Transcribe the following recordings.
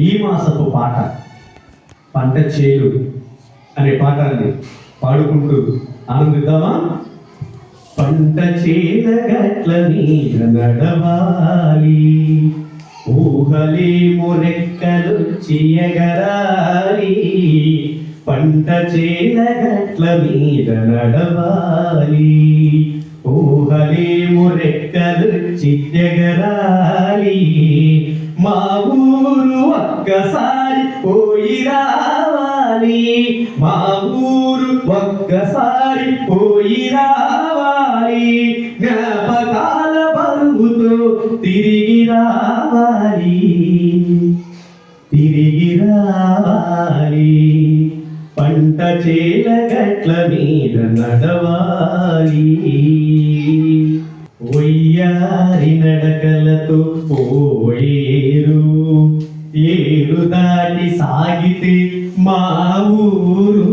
ఈ మాసపు పాట పంట చేలు అనే పాటాన్ని పాడుకుంటూ ఆనందిద్దామా? పంట చేల గట్ల మీద నడవాలి. ఊహలేము రెక్కలొచ్చి ఎగరాలి పంట చేల గట్ల మీద నడవాలి. ఊహలేము రెక్కలొచ్చి ఎగరాలి మా ఊరు ఒక్కసారి పోయి రావాలి. మా ఊరు ఒక్కసారి పోయి రావాలి. జ్ఞాపకాల బరువుతో తిరిగి రావాలి. తిరిగి రావాలి. పంట చేల గట్ల మీద నడవాలి. ఒయ్యారి నడకలతో పోయేరు ఏడు దాటి సాగితే మా ఊరు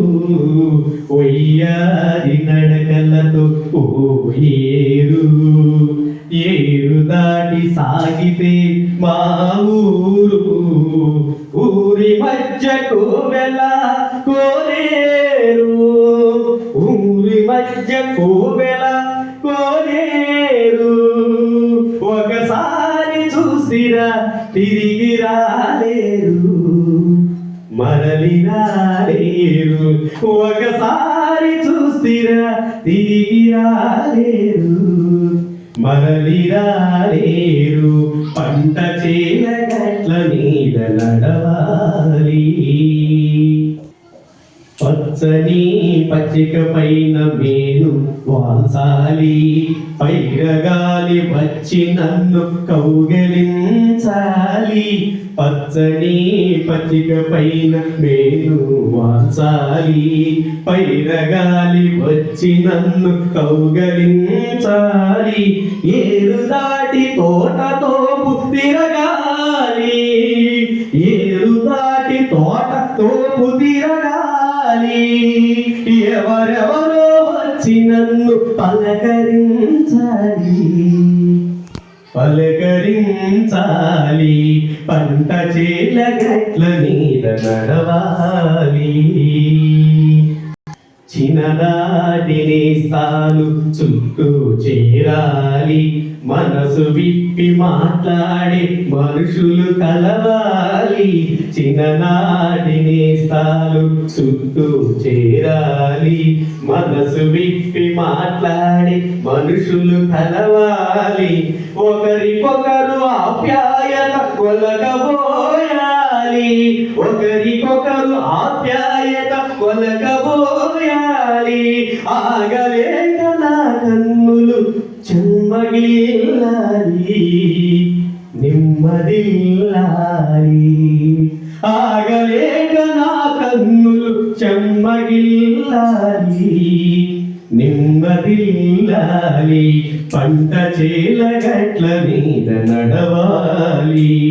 ఒయ్యారి నడకలతో ఓయేరు. ఏడు దాటి సాగితే మా ఊరు ఊరి మధ్య కోవెల కోరేరు. ఊరి మధ్య కోవెలా రాలేరు మరలి ఒకసారి చూసిరా తిరిగి రాలేరు మరలి రాలేరు పంట చేల గట్ల మీద నడవాలి. పచ్చని పచ్చిక పైన మేను వాల్సాలి పైరగాలి వచ్చి నన్ను కౌగలించాలి. పచ్చని పచ్చిక పైన మేను వాల్సాలి పైరగాలి వచ్చి నన్ను కౌగలించాలి. ఏరు దాటి తోటతో తిరగాలి ఏ పలకరించాలి. పలకరించాలి. పంట చేల గట్ల మీద నడవాలి. చిన్ననాటి నేస్తాలు చుట్టూ చేరాలి. మనసు విప్పి మాట్లాడే మనుషులు కలవాలి. చిన్ననాటి నేస్తాలు చుట్టూ చేరాలి. మనసు విప్పి మాట్లాడే మనుషులు కలవాలి. ఒకరికొకరు ఆప్యాయత కొలగబోయాలి ఒకరికొకరు ఆప్యాయత కొలకబోయాలి. ఆగలేక నా కన్నులు చెమ్మగిల్లాలి. నెమ్మదిల్లాలి. ఆగలేక నా కన్నులు చెమ్మగిల్లాలి. నిమ్మదిల్లాలి పంట చేల గట్ల మీద నడవాలి.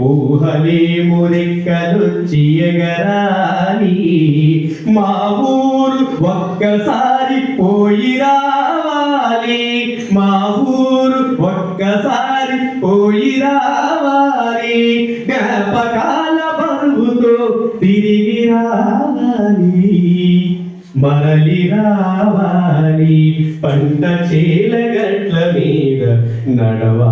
ఊహలేము రెక్కలొచ్చి ఎగరాలి. మా ఊరు ఒక్కసారి పోయి రావాలి. మా ఊరు ఒక్కసారి పోయి రావాలి. జ్ఞాపకాల బరువుతో తిరిగి రావాలి. మరలి రావాలి. పంట చేల గట్ల మీద నడవా